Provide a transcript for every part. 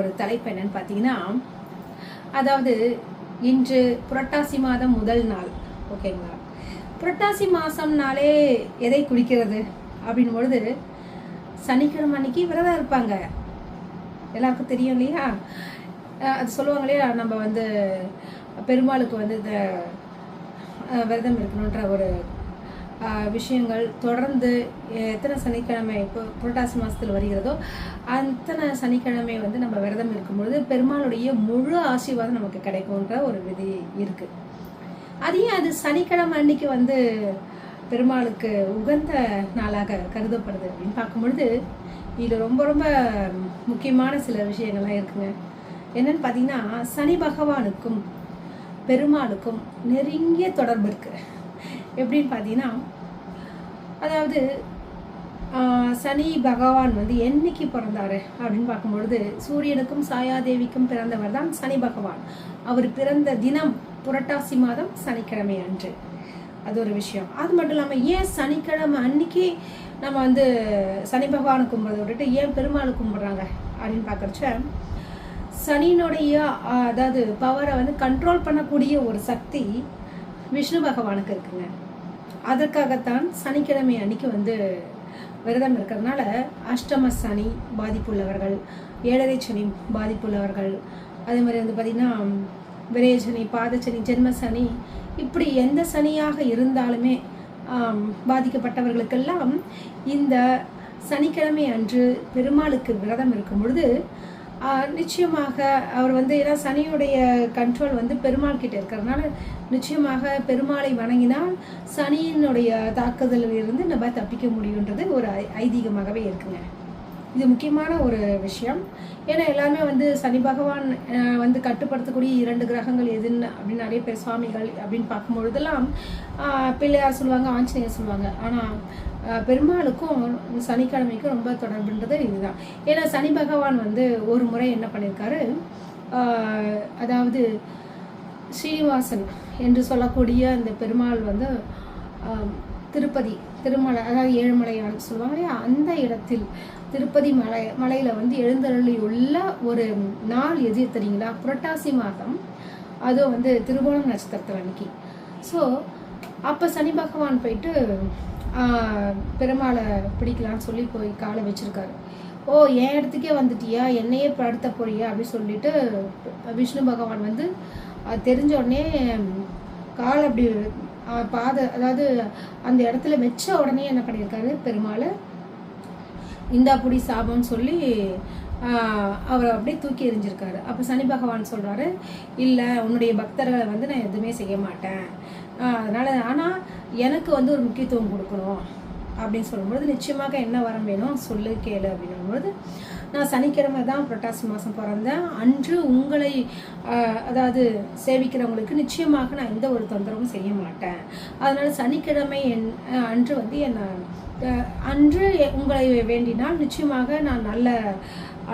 ஒரு தலைப்பு என்னன்னு பார்த்தீங்கன்னா அதாவது இன்று புரட்டாசி மாதம் முதல் நாள் ஓகேங்களா புரட்டாசி மாதம்னாலே எதை குளிக்கிறது அப்படின் பொழுது சனிக்கிழமை அன்னைக்கு விரதம் இருப்பாங்க. எல்லாருக்கும் தெரியும் இல்லையா? அது சொல்லுவாங்க இல்லையா? நம்ம வந்து பெருமாளுக்கு வந்து இந்த விரதம் இருக்கணுன்ற ஒரு விஷயங்கள் தொடர்ந்து எத்தனை சனிக்கிழமை இப்போ புரட்டாசி மாதத்தில் வருகிறதோ அத்தனை சனிக்கிழமை வந்து நம்ம விரதம் இருக்கும்பொழுது பெருமாளுடைய முழு ஆசீர்வாதம் நமக்கு கிடைக்கும்ன்ற ஒரு விதி இருக்குது அதையும் அது சனிக்கிழமை அன்னைக்கு வந்து பெருமாளுக்கு உகந்த நாளாக கருதப்படுது அப்படின்னு பார்க்கும்பொழுது இதில் ரொம்ப ரொம்ப முக்கியமான சில விஷயங்கள்லாம் இருக்குங்க. என்னன்னு பார்த்தீங்கன்னா சனி பகவானுக்கும் பெருமாளுக்கும் நெருங்கிய தொடர்பு இருக்குது எப்படின்னு பார்த்தீங்கன்னா அதாவது சனி பகவான் வந்து என்னைக்கு பிறந்தாரு அப்படின்னு பார்க்கும்பொழுது சூரியனுக்கும் சாயாதேவிக்கும் பிறந்தவர் தான் சனி பகவான். அவர் பிறந்த தினம் புரட்டாசி மாதம் சனிக்கிழமை அன்று. அது ஒரு விஷயம். அது மட்டும் இல்லாமல் ஏன் சனிக்கிழமை அன்னைக்கு நம்ம வந்து சனி பகவானை கும்பிட்றத விட்டுட்டு ஏன் பெருமாள் கும்பிட்றாங்க அப்படின்னு பார்க்குறச்ச சனியினுடைய அதாவது பவரை வந்து கண்ட்ரோல் பண்ணக்கூடிய ஒரு சக்தி விஷ்ணு பகவானுக்கு இருக்குங்க. அதற்காகத்தான் சனிக்கிழமை அன்னைக்கு வந்து விரதம் இருக்கிறதுனால அஷ்டம சனி பாதிப்புள்ளவர்கள் ஏழரை சனி பாதிப்புள்ளவர்கள் அதே மாதிரி வந்து பார்த்திங்கன்னா விரயசனி பாதச்சனி ஜென்ம சனி இப்படி எந்த சனியாக இருந்தாலுமே பாதிக்கப்பட்டவர்களுக்கெல்லாம் இந்த சனிக்கிழமை அன்று பெருமாளுக்கு விரதம் இருக்கும் பொழுது நிச்சயமாக அவர் வந்து ஏன்னா சனியுடைய கண்ட்ரோல் வந்து பெருமாள் கிட்ட இருக்கிறதுனால நிச்சயமாக பெருமாளை வணங்கினால் சனியினுடைய தாக்குதலில் இருந்து நம்ம தப்பிக்க முடியுன்றது ஒரு ஐ- ஐதீகமாகவே இருக்குங்க. இது முக்கியமான ஒரு விஷயம். ஏன்னா எல்லாருமே வந்து சனி பகவான் வந்து கட்டுப்படுத்தக்கூடிய இரண்டு கிரகங்கள் எதுன்னு அப்படின்னு நிறைய பேர் சுவாமிகள் அப்படின்னு பார்க்கும்பொழுதெல்லாம் பிள்ளையார் சொல்லுவாங்க ஆஞ்சநேயர் சொல்லுவாங்க. ஆனால் பெருமாளுக்கும் சனிக்கிழமைக்கும் ரொம்ப தொடர்புன்றது இதுதான். ஏன்னா சனி பகவான் வந்து ஒரு முறை என்ன பண்ணியிருக்காரு அதாவது ஸ்ரீனிவாசன் என்று சொல்லக்கூடிய அந்த பெருமாள் வந்து திருப்பதி திருமலை அதாவது ஏழுமலையான் சொல்லுவாங்க இல்லையா? அந்த இடத்தில் திருப்பதி மலை மலையில் வந்து எழுந்தருளி உள்ள ஒரு நாள் எது தெரியுங்களா? புரட்டாசி மாதம். அதுவும் வந்து திருவோணம் நட்சத்திரத்தில் அன்னைக்கு. ஸோ அப்போ சனி பகவான் போயிட்டு பெருமாளை பிடிக்கலான்னு சொல்லி போய் காலை வச்சிருக்காரு. ஓ என் இடத்துக்கே வந்துட்டியா? என்னையே படுத்த போறியா? அப்படின்னு சொல்லிட்டு விஷ்ணு பகவான் வந்து அது தெரிஞ்ச உடனே கால் அப்படி பாத அதாவது அந்த இடத்துல வச்ச உடனே என்ன பண்ணியிருக்காரு? பெருமாளை இந்தா புடி சாபம்னு சொல்லி அவரை அப்படியே தூக்கி எறிஞ்சிருக்காரு. அப்போ சனி பகவான் சொல்கிறாரு இல்லை உன்னுடைய பக்தர்களை வந்து நான் எதுவுமே செய்ய மாட்டேன். அதனால் ஆனால் எனக்கு வந்து ஒரு முக்கியத்துவம் கொடுக்கணும். அப்படின்னு சொல்லும்பொழுது நிச்சயமாக என்ன வரம் வேணும்? சொல்லு கேளு. அப்படின்னும்பொழுது நான் சனிக்கிழமை தான் புரட்டாசி மாதம் பிறந்தேன். அன்று உங்களை அதாவது சேவிக்கிறவங்களுக்கு நிச்சயமாக நான் எந்த ஒரு தொந்தரவும் செய்ய மாட்டேன். அதனால் சனிக்கிழமை என் அன்று வந்து என்னை அன்று உங்களை வேண்டினால் நிச்சயமாக நான் நல்ல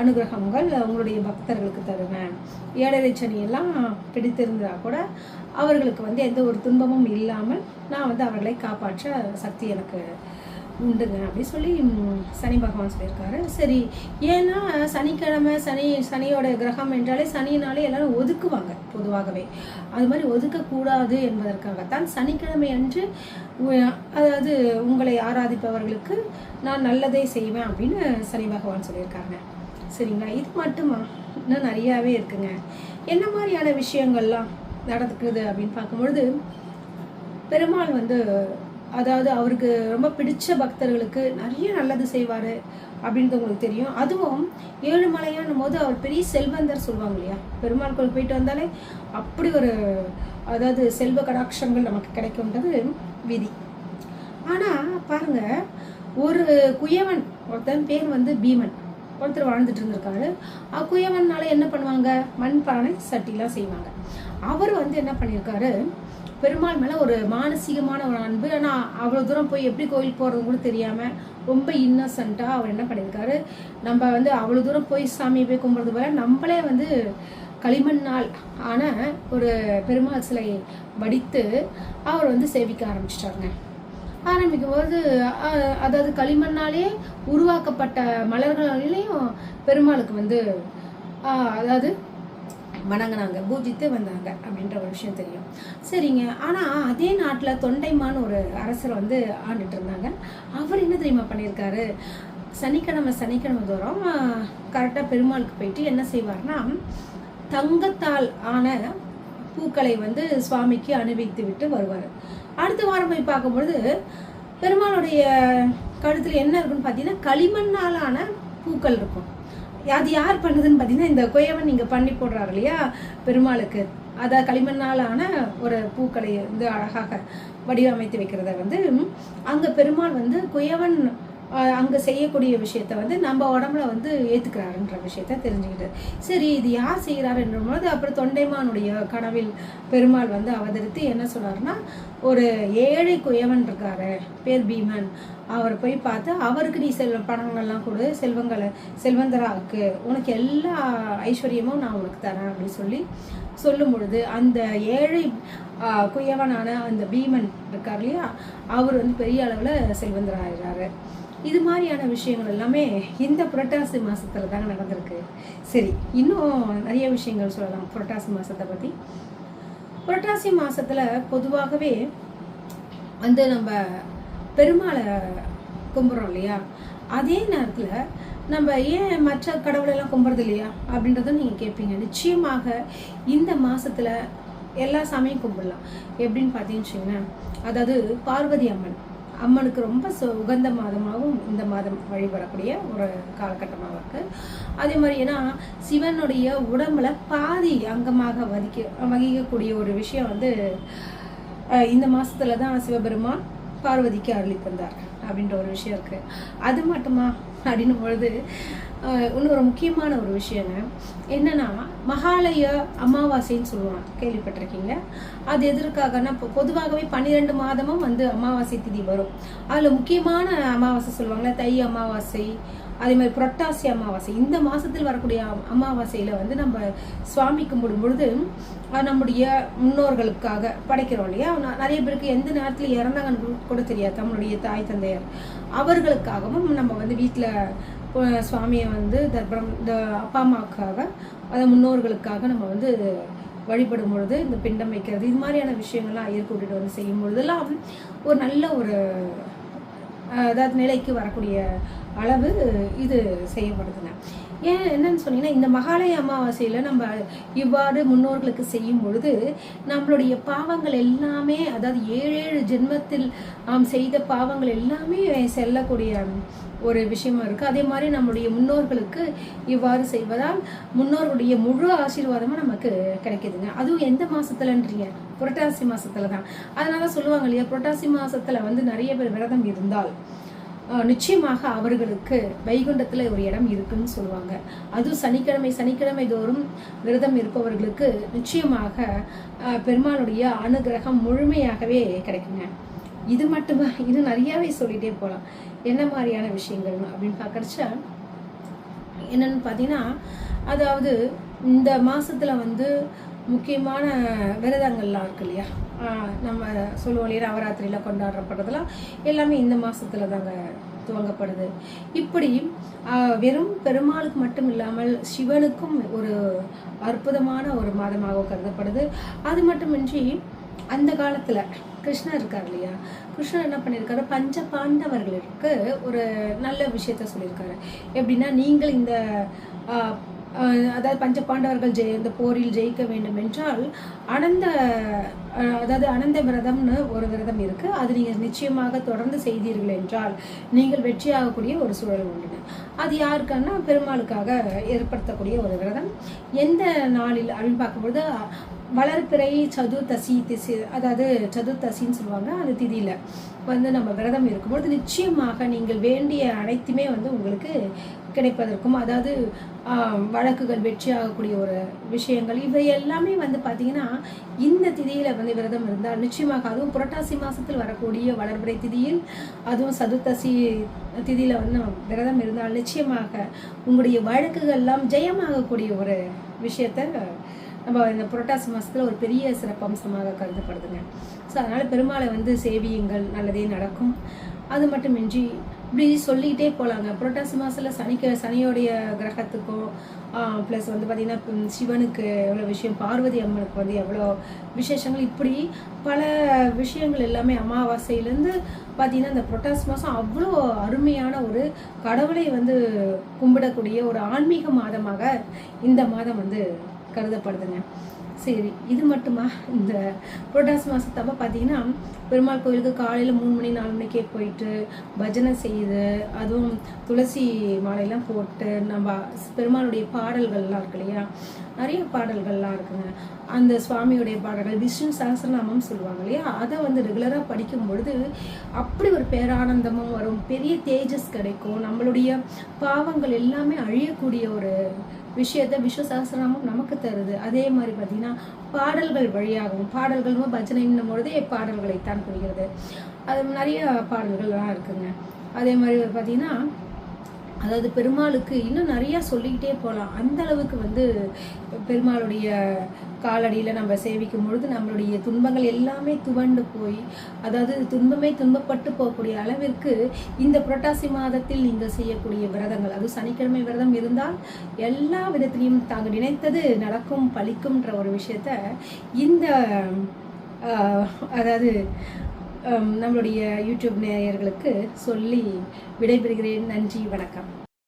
அனுகிரகங்கள் உங்களுடைய பக்தர்களுக்கு தருவேன். ஏழரை சனியெல்லாம் பிடித்திருந்தா கூட அவர்களுக்கு வந்து எந்த ஒரு துன்பமும் இல்லாமல் நான் வந்து அவர்களை காப்பாற்ற சக்தி எனக்கு உண்டுங்க அப்படி சொல்லி சனி பகவான் சொல்லியிருக்காரு. சரி ஏன்னா சனிக்கிழமை சனி சனியோட கிரகம் என்றாலே சனியினாலே எல்லாரும் ஒதுக்குவாங்க பொதுவாகவே. அது மாதிரி ஒதுக்கக்கூடாது என்பதற்காகத்தான் சனிக்கிழமை அன்று அதாவது உங்களை ஆராதிப்பவர்களுக்கு நான் நல்லதே செய்வேன் அப்படின்னு சனி பகவான் சொல்லியிருக்காங்க சரிங்களா? இது மட்டுமா? இன்னும் நிறையாவே இருக்குங்க. என்ன மாதிரியான விஷயங்கள்லாம் நடக்குது அப்படின்னு பார்க்கும்பொழுது பெருமாள் வந்து அதாவது அவருக்கு ரொம்ப பிடிச்ச பக்தர்களுக்கு நிறைய நல்லது செய்வார் அப்படின்றது உங்களுக்கு தெரியும். அதுவும் ஏழுமலையானும் போது அவர் பெரிய செல்வந்தர் சொல்லுவாங்க இல்லையா? பெருமாள் கோயில் போயிட்டு வந்தாலே அப்படி ஒரு அதாவது செல்வ கடாட்சங்கள் நமக்கு கிடைக்கும்ன்றது விதி. ஆனால் பாருங்க ஒரு குயவன் ஒருத்தன் பேர் வந்து பீமன். ஒருத்தர் வாழ்ந்துட்டு இருந்திருக்காரு. அஹ் குயவன்னால என்ன பண்ணுவாங்க? மண்பானை சட்டிலாம் செய்வாங்க. அவர் வந்து என்ன பண்ணியிருக்காரு? பெருமாள் மேலே ஒரு மானசீகமான ஒரு அன்பு. ஆனால் அவ்வளோ தூரம் போய் எப்படி கோயிலுக்கு போகிறது கூட தெரியாமல் ரொம்ப இன்னசென்ட்டாக அவர் என்ன பண்ணியிருக்காரு? நம்ம வந்து அவ்வளோ தூரம் போய் சாமியை போய் கும்பிட்றது போல நம்மளே வந்து களிமண்ணால் ஆன ஒரு பெருமாள் சிலையை வடித்து அவர் வந்து சேவிக்க ஆரம்பிச்சிட்டாருங்க. ஆரம்பிக்கும் போது அதாவது களிமண்ணாலே உருவாக்கப்பட்ட மலர்களாலேயும் பெருமாளுக்கு வந்து அதாவது வணங்கினாங்க பூஜித்து வந்தாங்க அப்படின்ற ஒரு விஷயம் தெரியும். சரிங்க. ஆனால் அதே நாட்டில் தொண்டைமான் ஒரு அரசர் வந்து ஆண்டுட்டு இருந்தாங்க. அவர் என்ன தெரியுமா பண்ணியிருக்காரு சனிக்கிழமை சனிக்கிழமை தோறும் கரெக்டாக பெருமாளுக்கு போயிட்டு என்ன செய்வார்னா தங்கத்தால் ஆன பூக்களை வந்து சுவாமிக்கு அணிவித்து விட்டு வருவார். அடுத்த வாரம் போய் பார்க்கும்பொழுது பெருமாளுடைய கழுத்தில் என்ன இருக்குன்னு பார்த்தீங்கன்னா களிமண்ணாலான பூக்கள் இருக்கும். அது யார் பண்ணுதுன்னு பார்த்தீங்கன்னா இந்த குயவன் இங்கே பண்ணி போடுறாரு இல்லையா பெருமாளுக்கு. அதாவது களிமண்ணாலான ஒரு பூக்களை வந்து அழகாக வடிவமைத்து வைக்கிறத வந்து அங்கே பெருமாள் வந்து குயவன் அங்க செய்யக்கூடிய விஷயத்த வந்து நம்ம உடம்புல வந்து ஏத்துக்கிறாருன்ற விஷயத்த தெரிஞ்சுக்கிட்டு. சரி இது யார் செய்கிறாருன்ற போது அப்புறம் தொண்டைமானுடைய கனவில் பெருமாள் வந்து அவதரித்து என்ன சொன்னார்னா ஒரு ஏழை குயவன் இருக்காரு பேர் பீமன். அவரை போய் பார்த்து அவருக்கு நீ செல்வ பணங்கள்லாம் கொடு செல்வங்களை செல்வந்தராக்கு உனக்கு எல்லா ஐஸ்வர்யமும் நான் உனக்கு தரேன் அப்படின்னு சொல்லி சொல்லும் பொழுது அந்த ஏழை குயவனான அந்த பீமன் இருக்கார் இல்லையா அவர் வந்து பெரிய அளவில் செல்வந்தராகிறாரு இது மாதிரியான விஷயங்கள் எல்லாமே இந்த புரட்டாசி மாதத்தில் தாங்க நடந்திருக்கு. சரி இன்னும் நிறைய விஷயங்கள் சொல்லலாம் புரட்டாசி மாதத்தை பற்றி புரட்டாசி மாதத்தில் பொதுவாகவே வந்து நம்ம பெருமாளை கும்பிட்றோம் இல்லையா? அதே நேரத்தில் நம்ம ஏன் மற்ற கடவுளெல்லாம் கும்பிட்றது இல்லையா? அப்படின்றத நீங்கள் கேட்பீங்க நிச்சயமாக இந்த மாதத்தில் எல்லா சாமியும் கும்பிடலாம். எப்படின்னு பார்த்தீங்கன்னு வச்சுக்கோங்களேன். அதாவது பார்வதி அம்மன். அம்மனுக்கு ரொம்ப சு- உகந்த மாதமாகவும் இந்த மாதம் வழிபடக்கூடிய ஒரு காலகட்டமாக இருக்குது அதே மாதிரி ஏன்னா சிவனுடைய உடம்புல பாதி அங்கமாக வதிக்க வகிக்கக்கூடிய ஒரு விஷயம் வந்து இந்த மாதத்துல தான் சிவபெருமான் பார்வதிக்கு அருளி தந்தார் அப்படின்ற ஒரு விஷயம் இருக்குது அது மட்டுமா? அப்படின்னும் பொழுது இன்னொரு முக்கியமான ஒரு விஷயங்க. என்னன்னா மகாலய அமாவாசைன்னு சொல்லுவாங்க. கேள்விப்பட்டிருக்கீங்க அது எதற்காகனா இப்போ பொதுவாகவே பன்னிரெண்டு மாதமும் வந்து அமாவாசை திதி வரும். அதில் முக்கியமான அமாவாசை சொல்லுவாங்கல்ல தை அமாவாசை அதே மாதிரி புரட்டாசி அமாவாசை. இந்த மாதத்தில் வரக்கூடிய அமாவாசையில் வந்து நம்ம சுவாமி கும்பிடும் பொழுது நம்முடைய முன்னோர்களுக்காக படைக்கிறோம் இல்லையா? நிறைய பேருக்கு எந்த நேரத்தில் இறந்தாங்கன்னு கூட- கூட தெரியாது நம்மளுடைய தாய் தந்தையர். அவர்களுக்காகவும் நம்ம வந்து வீட்டில் சுவாமியை வந்து தர்ப்பணம் இந்த அப்பா அம்மாவுக்காக அதை முன்னோர்களுக்காக நம்ம வந்து வழிபடும் பொழுது இந்த பிண்டம் வைக்கிறது இது மாதிரியான விஷயங்கள்லாம் ஐயர் வந்து செய்யும் பொழுதெல்லாம் ஒரு நல்ல ஒரு அதாவது நிலைக்கு வரக்கூடிய அளவு இது செய்யப்படுதுங்க. ஏன் என்னன்னு சொன்னீங்கன்னா இந்த மகாலய அமாவாசையில் நம்ம இவ்வாறு முன்னோர்களுக்கு செய்யும் பொழுது நம்மளுடைய பாவங்கள் எல்லாமே அதாவது ஏழு ஏழு ஜென்மத்தில் நாம் செய்த பாவங்கள் எல்லாமே செல்லக்கூடிய ஒரு விஷயமா இருக்குது அதே மாதிரி நம்முடைய முன்னோர்களுக்கு இவ்வாறு செய்வதால் முன்னோர்களுடைய முழு ஆசீர்வாதமும் நமக்கு கிடைக்கிதுங்க. அதுவும் எந்த மாதத்துலன்றீங்க புரட்டாசி மாசத்துல தான் அதனால சொல்லுவாங்க இல்லையா புரட்டாசி மாதத்தில் வந்து நிறைய பேர் விரதம் இருந்தால் நிச்சயமாக அவர்களுக்கு வைகுண்டத்தில் ஒரு இடம் இருக்குன்னு சொல்லுவாங்க. அதுவும் சனிக்கிழமை சனிக்கிழமை தோறும் விரதம் இருப்பவர்களுக்கு நிச்சயமாக பெருமாளுடைய அனுகிரகம் முழுமையாகவே கிடைக்குங்க. இது மட்டுமா? இன்னும் நிறையாவே சொல்லிட்டே போகலாம் என்ன மாதிரியான விஷயங்கள் அப்படின்னு பார்க்கறச்ச என்னன்னு பார்த்தீங்கன்னா அதாவது இந்த மாதத்தில் வந்து முக்கியமான விரதங்கள்லாம் இருக்கு இல்லையா? நம்ம சொல்லுவோம் இல்லையா நவராத்திரியில் கொண்டாடுறப்படுறதுலாம் எல்லாமே இந்த மாதத்தில் தாங்க துவங்கப்படுது. இப்படி வெறும் பெருமாளுக்கு மட்டும் இல்லாமல் சிவனுக்கும் ஒரு அற்புதமான ஒரு மாதமாக கருதப்படுது. அது மட்டுமின்றி அந்த காலத்தில் கிருஷ்ணர் இருக்கார் இல்லையா? கிருஷ்ணர் என்ன பண்ணியிருக்காரு? பஞ்ச பாண்டவர்களுக்கு ஒரு நல்ல விஷயத்த சொல்லியிருக்காரு. எப்படின்னா நீங்கள் இந்த அதாவது பஞ்ச பாண்டவர்கள் ஜெய இந்த போரில் ஜெயிக்க வேண்டும் என்றால் அனந்த அதாவது அனந்த விரதம்னு ஒரு விரதம் இருக்கு. அது நீங்கள் நிச்சயமாக தொடர்ந்து செய்தீர்கள் என்றால் நீங்கள் வெற்றியாகக்கூடிய ஒரு சூழல் உண்டு. அது யாருக்கான பெருமாளுக்காக ஏற்படுத்தக்கூடிய ஒரு விரதம். எந்த நாளில் அப்படின்னு பார்க்கும்பொழுது வளர்பிறை சதுர்த்தசி திசி அதாவது சதுர்த்தசின்னு சொல்லுவாங்க அந்த திதியில் வந்து நம்ம விரதம் இருக்கும்பொழுது நிச்சயமாக நீங்கள் வேண்டிய அனைத்துமே வந்து உங்களுக்கு கிடைப்பதற்கும் அதாவது வழக்குகள் வெற்றியாகக்கூடிய ஒரு விஷயங்கள் இவை எல்லாமே வந்து பார்த்தீங்கன்னா இந்த திதியில் வந்து விரதம் இருந்தால் நிச்சயமாக அதுவும் புரட்டாசி மாதத்தில் வரக்கூடிய வளர்பிறை திதியில் அதுவும் சதுர்த்தசி திதியில் வந்து நம்ம விரதம் இருந்தால் நிச்சயமாக உங்களுடைய வழக்குகள்லாம் ஜெயமாகக்கூடிய ஒரு விஷயத்தை நம்ம இந்த புரட்டாசி மாதத்தில் ஒரு பெரிய சிறப்பம்சமாக கருதப்படுதுங்க. ஸோ அதனால் பெருமாளை வந்து சேவியுங்கள் நல்லதே நடக்கும். அது மட்டுமின்றி இப்படி சொல்லிக்கிட்டே போகலாங்க புரட்டாசி மாதத்தில் சனிக்கு சனியோடைய கிரகத்துக்கும் ப்ளஸ் வந்து பார்த்திங்கன்னா சிவனுக்கு எவ்வளோ விஷயம் பார்வதி அம்மனுக்கு வந்து எவ்வளோ விசேஷங்கள் இப்படி பல விஷயங்கள் எல்லாமே அமாவாசையிலேருந்து பார்த்திங்கன்னா இந்த புரட்டாசி மாதம் அவ்வளோ அருமையான ஒரு கடவுளை வந்து கும்பிடக்கூடிய ஒரு ஆன்மீக மாதமாக இந்த மாதம் வந்து கருதப்படுதுங்க. சரி இது மட்டுமா? இந்த புரட்டாசி மாதத்தப்ப பார்த்தீங்கன்னா பெருமாள் கோயிலுக்கு காலையில் மூணு மணி நாலு மணிக்கே போயிட்டு பஜனை செய்து அதுவும் துளசி மாலையெல்லாம் போட்டு நம்ம பெருமாளுடைய பாடல்கள்லாம் இருக்கு இல்லையா? நிறைய பாடல்கள்லாம் இருக்குங்க. அந்த சுவாமியுடைய பாடல்கள் விஷ்ணு சகசிரநாமம் சொல்லுவாங்க இல்லையா? அதை வந்து ரெகுலராக படிக்கும் பொழுது அப்படி ஒரு பேரானந்தமும் வரும். பெரிய தேஜஸ் கிடைக்கும். நம்மளுடைய பாவங்கள் எல்லாமே அழியக்கூடிய ஒரு விஷயத்தை விஸ்வ சகசிரநாமம் நமக்கு தருது. அதே மாதிரி பார்த்தீங்கன்னா பாடல்கள் வழியாகவும் பாடல்களும் பஜனைன்னும் பொழுதே பாடல்களைத்தான் குறிக்கிறது அது நிறைய பாடல்கள்லாம் இருக்குதுங்க அதே மாதிரி பார்த்தீங்கன்னா அதாவது பெருமாளுக்கு இன்னும் நிறையா சொல்லிக்கிட்டே போகலாம் அந்த அளவுக்கு வந்து பெருமாளுடைய காலடியில் நம்ம சேவிக்கும் பொழுது நம்மளுடைய துன்பங்கள் எல்லாமே துவண்டு போய் அதாவது துன்பமே துன்பப்பட்டு போகக்கூடிய அளவிற்கு இந்த புரட்டாசி மாதத்தில் நீங்கள் செய்யக்கூடிய விரதங்கள் அது சனிக்கிழமை விரதம் இருந்தால் எல்லா விதத்திலையும் தாங்கள் நினைத்தது நடக்கும் பழிக்கும்ன்ற ஒரு விஷயத்த இந்த அதாவது நம்மளுடைய யூடியூப் நேயர்களுக்கு சொல்லி விடைபெறுகிறேன். நன்றி வணக்கம்.